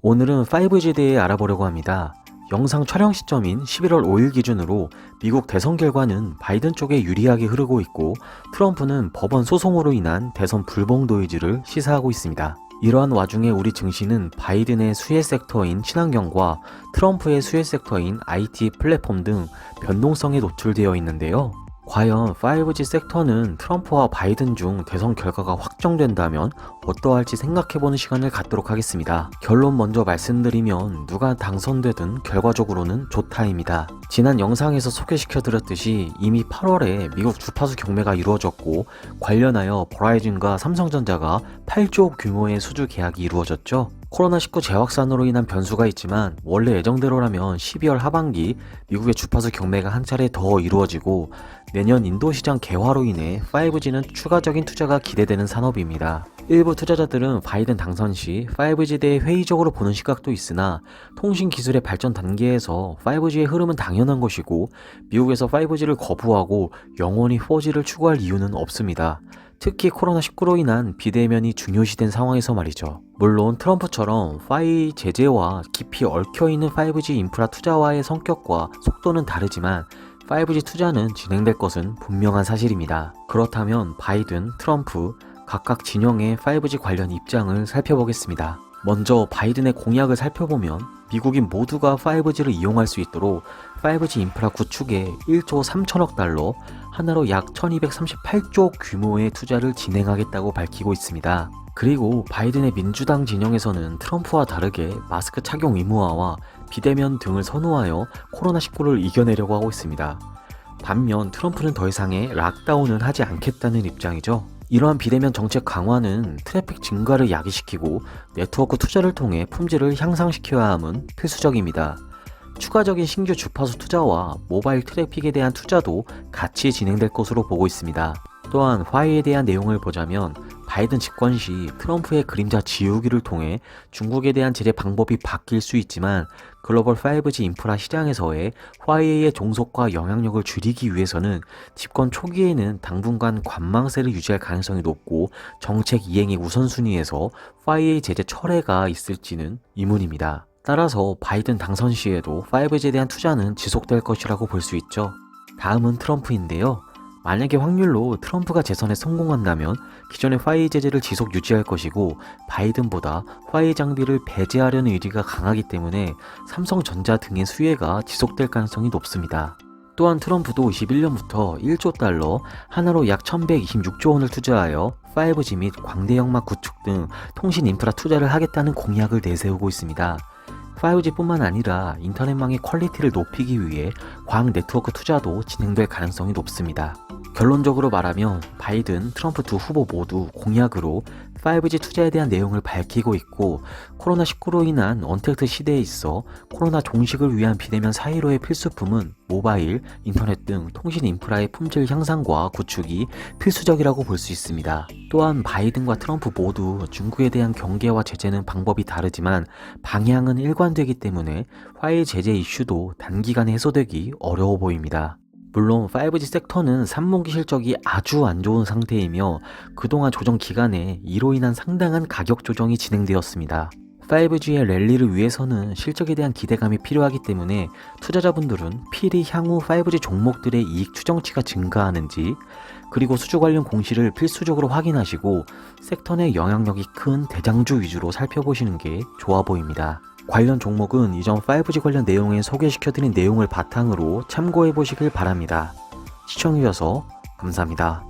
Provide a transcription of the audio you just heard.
오늘은 5G에 대해 알아보려고 합니다. 영상 촬영 시점인 11월 5일 기준으로 미국 대선 결과는 바이든 쪽에 유리하게 흐르고 있고 트럼프는 법원 소송으로 인한 대선 불복도 의지를 시사하고 있습니다. 이러한 와중에 우리 증시는 바이든의 수혜 섹터인 친환경과 트럼프의 수혜 섹터인 IT 플랫폼 등 변동성에 노출되어 있는데요. 과연 5G 섹터는 트럼프와 바이든 중 대선 결과가 확정된다면 어떠할지 생각해보는 시간을 갖도록 하겠습니다. 결론 먼저 말씀드리면 누가 당선되든 결과적으로는 좋다입니다. 지난 영상에서 소개시켜드렸듯이 이미 8월에 미국 주파수 경매가 이루어졌고 관련하여 버라이즌과 삼성전자가 8조 규모의 수주 계약이 이루어졌죠. 코로나19 재확산으로 인한 변수가 있지만 원래 예정대로라면 12월 하반기 미국의 주파수 경매가 한 차례 더 이루어지고 내년 인도 시장 개화로 인해 5G는 추가적인 투자가 기대되는 산업입니다. 일부 투자자들은 바이든 당선 시 5G에 대해 회의적으로 보는 시각도 있으나 통신 기술의 발전 단계에서 5G의 흐름은 당연한 것이고 미국에서 5G를 거부하고 영원히 4G를 추구할 이유는 없습니다. 특히 코로나19로 인한 비대면이 중요시된 상황에서 말이죠. 물론 트럼프처럼 5G 제재와 깊이 얽혀있는 5G 인프라 투자와의 성격과 속도는 다르지만 5G 투자는 진행될 것은 분명한 사실입니다. 그렇다면 바이든, 트럼프 각각 진영의 5G 관련 입장을 살펴보겠습니다. 먼저 바이든의 공약을 살펴보면 미국인 모두가 5G를 이용할 수 있도록 5G 인프라 구축에 1조 3천억 달러, 하나로 약 1238조 규모의 투자를 진행하겠다고 밝히고 있습니다. 그리고 바이든의 민주당 진영에서는 트럼프와 다르게 마스크 착용 의무화와 비대면 등을 선호하여 코로나19를 이겨내려고 하고 있습니다. 반면 트럼프는 더 이상의 락다운은 하지 않겠다는 입장이죠. 이러한 비대면 정책 강화는 트래픽 증가를 야기시키고 네트워크 투자를 통해 품질을 향상시켜야 함은 필수적입니다. 추가적인 신규 주파수 투자와 모바일 트래픽에 대한 투자도 같이 진행될 것으로 보고 있습니다. 또한 화해에 대한 내용을 보자면 바이든 집권 시 트럼프의 그림자 지우기를 통해 중국에 대한 제재 방법이 바뀔 수 있지만 글로벌 5G 인프라 시장에서의 화웨이의 종속과 영향력을 줄이기 위해서는 집권 초기에는 당분간 관망세를 유지할 가능성이 높고 정책 이행의 우선순위에서 화웨이 제재 철회가 있을지는 의문입니다. 따라서 바이든 당선 시에도 5G에 대한 투자는 지속될 것이라고 볼 수 있죠. 다음은 트럼프인데요. 만약에 확률로 트럼프가 재선에 성공한다면 기존의 화웨이 제재를 지속 유지할 것이고 바이든보다 화웨이 장비를 배제하려는 의지가 강하기 때문에 삼성전자 등의 수혜가 지속될 가능성이 높습니다. 또한 트럼프도 21년부터 1조 달러, 하나로 약 1126조 원을 투자하여 5G 및 광대역막 구축 등 통신 인프라 투자를 하겠다는 공약을 내세우고 있습니다. 5G뿐만 아니라 인터넷망의 퀄리티를 높이기 위해 광 네트워크 투자도 진행될 가능성이 높습니다. 결론적으로 말하면 바이든, 트럼프 두 후보 모두 공약으로 5G 투자에 대한 내용을 밝히고 있고 코로나19로 인한 언택트 시대에 있어 코로나 종식을 위한 비대면 사이로의 필수품은 모바일, 인터넷 등 통신 인프라의 품질 향상과 구축이 필수적이라고 볼 수 있습니다. 또한 바이든과 트럼프 모두 중국에 대한 경계와 제재는 방법이 다르지만 방향은 일관되기 때문에 화해 제재 이슈도 단기간에 해소되기 어려워 보입니다. 물론 5G 섹터는 3분기 실적이 아주 안 좋은 상태이며 그동안 조정 기간에 이로 인한 상당한 가격 조정이 진행되었습니다. 5G의 랠리를 위해서는 실적에 대한 기대감이 필요하기 때문에 투자자분들은 필히 향후 5G 종목들의 이익 추정치가 증가하는지 그리고 수주 관련 공시를 필수적으로 확인하시고 섹터 내 영향력이 큰 대장주 위주로 살펴보시는 게 좋아 보입니다. 관련 종목은 이전 5G 관련 내용에 소개시켜드린 내용을 바탕으로 참고해 보시길 바랍니다. 시청해주셔서 감사합니다.